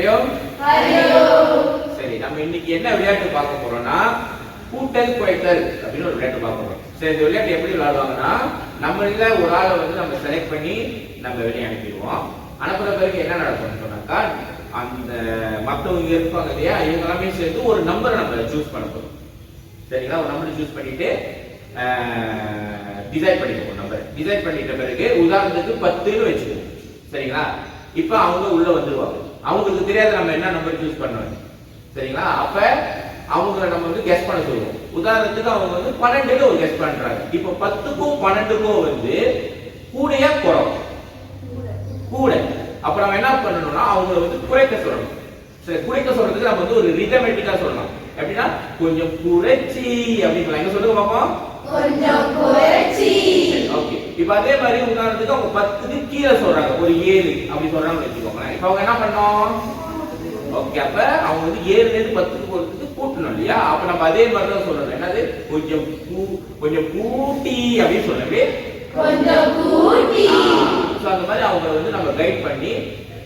ஹரியோ. சரி நம்ம இன்னைக்கு என்ன விளையாட்டு பார்க்க போறோம்னா கூட்டல் குறைத்தல் அப்படின்னு ஒரு விளையாட்டு பார்க்க போறோம். சரி இந்த விளையாட்டு எப்படி விளையாடுவாங்கன்னா நம்மள ஒரு ஆளை வந்து நம்ம செலக்ட் பண்ணி நம்ம வெளியே அனுப்பிடுவோம். அனுப்புற பிறகு என்ன நடக்கும்னு சொன்னாக்கா அந்த மத்தவங்க இருப்பாங்க இல்லையா இவங்க எல்லாமே சேர்ந்து ஒரு நம்பரை நம்ம சூஸ் பண்ண போறோம். சரிங்களா? ஒரு நம்பரை சூஸ் பண்ணிட்டு டிசைட் பண்ணிக்கணும் நம்பர் டிசைட் பண்ணிட்ட பிறகு உதாரணத்துக்கு பத்துன்னு வச்சுக்கோங்க. சரிங்களா? இப்போ அவங்க உள்ள வந்துருவாங்க. அவங்களுக்கு தெரியாத நம்ம என்ன நம்பர் சூஸ் பண்ணுவோம் சரிங்களா? அப்ப அவங்கள நம்ம வந்து கெஸ் பண்ண சொல்லுவோம். உதாரணத்துக்கு அவங்க வந்து பன்னெண்டுக்கு ஒரு கெஸ் பண்றாங்க. இப்போ பத்துக்கும் பன்னெண்டுக்கும் வந்து கூடையா குறம் கூட. அப்ப நம்ம என்ன பண்ணணும்னா அவங்கள வந்து குறைக்க சொல்லணும். சரி குறைக்க சொல்றதுக்கு நம்ம வந்து ஒரு ரிதமெட்டிக்கா சொல்லலாம் எப்படின்னா கொஞ்சம் குறைச்சி அப்படின்னு எங்க சொல்லுங்க பாப்போம்? இப்போ அதே மாதிரி உதாரணத்துக்கு அவங்க பத்துக்கு கீழே சொல்றாங்க. ஒரு ஏழு அப்படி சொல்றாங்கன்னு வச்சுக்கோங்களேன். இப்போ அவங்க என்ன பண்ணோம் ஓகே அப்ப அவங்க வந்து ஏழுல இருந்து பத்துக்கு போறதுக்கு கூட்டணும் இல்லையா? அப்ப நம்ம அதே மாதிரி தான் சொல்றோம் என்னது? கொஞ்சம் கூ- கொஞ்சம் கூட்டி அப்படின்னு சொல்லவே அந்த மாதிரி அவங்க வந்து நம்ம கைட் பண்ணி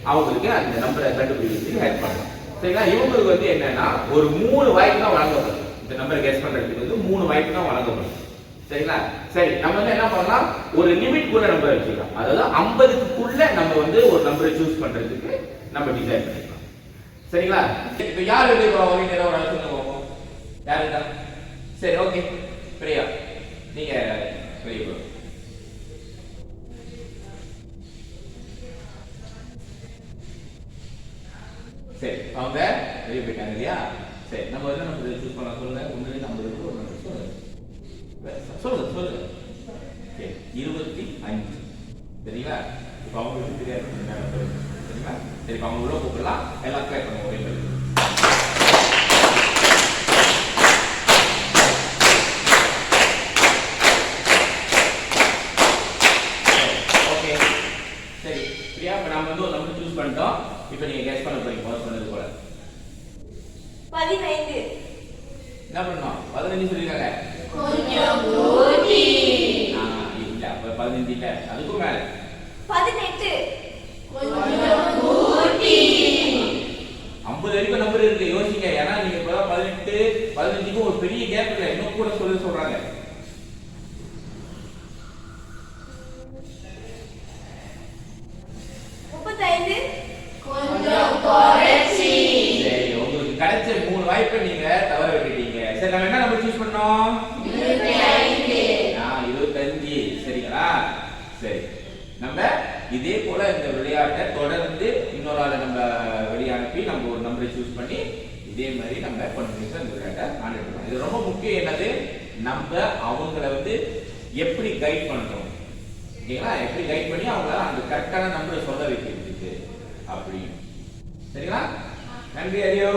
அவங்களுக்கு அந்த நம்பரை கண்டுபிடிக்கிறதுக்கு ஹெல்ப் பண்ணலாம். சரிங்களா? இவங்களுக்கு வந்து என்னன்னா ஒரு மூணு வாய்ப்பு தான் வழங்கப்படும். இந்த நம்பரை கெஸ் பண்றதுக்கு வந்து மூணு வாய்ப்பு தான் வழங்கப்படும். சரிங்களா? சரி நம்ம வந்து என்ன பண்ணலாம்? ஒரு லிமிட் கூட நம்ம வச்சுக்கலாம். அதாவது ஐம்பதுக்குள்ள நம்ம வந்து ஒரு நம்பரை சூஸ் பண்றதுக்கு நம்ம டிசைட் பண்ணிக்கலாம். சரிங்களா? இப்போ யார் வெளியே போவாங்க நேரம் ஒரு ஆள் போவோம் யாரு தான் சரி ஓகே பிரியா. நீங்க வெளியே சரி அவங்க வெளியே போயிட்டாங்க இல்லையா? சரி நம்ம வந்து நம்ம சூஸ் பண்ணலாம். சொல்லுங்க. ஒன்று ஐம்பது இருக்கு ஒரு number சொல்லுங்க சொல்லுங்க. இருபத்தி அஞ்சு சரிங்களா இப்போ அவங்களுக்கு தெரியாது. சரிங்களா சரி இப்போ அவங்க உள்ள கூப்பிடலாம். எல்லாம் ட்ரை பண்ணுங்க ஒரே மாதிரி ஓகே. சரி பிரியா இப்போ நம்ம வந்து ஒரு நம்பர் சூஸ் பண்ணிட்டோம். இப்போ நீங்க கெஸ் பண்ண போறீங்க சொன்னது போல. பதினைந்து. என்ன பண்ணோம் பதினஞ்சு சொல்லிருக்காங்க ஆ, இல்ல அப்ப பதினஞ்சு இல்ல அதுக்கும் மேல பதினெட்டு ஐம்பது வரைக்கும் நம்பர் இருக்கு யோசிங்க ஏன்னா நீங்க பதினெட்டு பதினஞ்சுக்கும் ஒரு பெரிய கேப் இல்ல இன்னும் கூட சொல்ல சொல்றாங்க முப்பத்தைந்து சரி உங்களுக்கு கிடைச்ச மூணு வாய்ப்பை நீங்க தவற விட்டுட்டீங்க சரி நம்ம என்ன நம்பர் சூஸ் பண்ணோம் சரி. நம்ம இதே போல இந்த விளையாட்டை தொடர்ந்து இன்னொரு ஆளை நம்ம வெளியனுப்பி நம்ம ஒரு நம்பரை சூஸ் பண்ணி இதே மாதிரி நம்ம கண்டினியூஸா இந்த விளையாட்டை ஆண்டுக்கலாம் இது ரொம்ப முக்கியம். என்னது? நம்ம அவங்கள வந்து எப்படி கைட் பண்றோம் ஓகேங்களா? எப்படி கைட் பண்ணி அவங்கள அந்த கரெக்டான நம்பரை சொல்ல வைக்கிறதுக்கு அப்படின்னு. சரிங்களா? நன்றி. ஹரியோ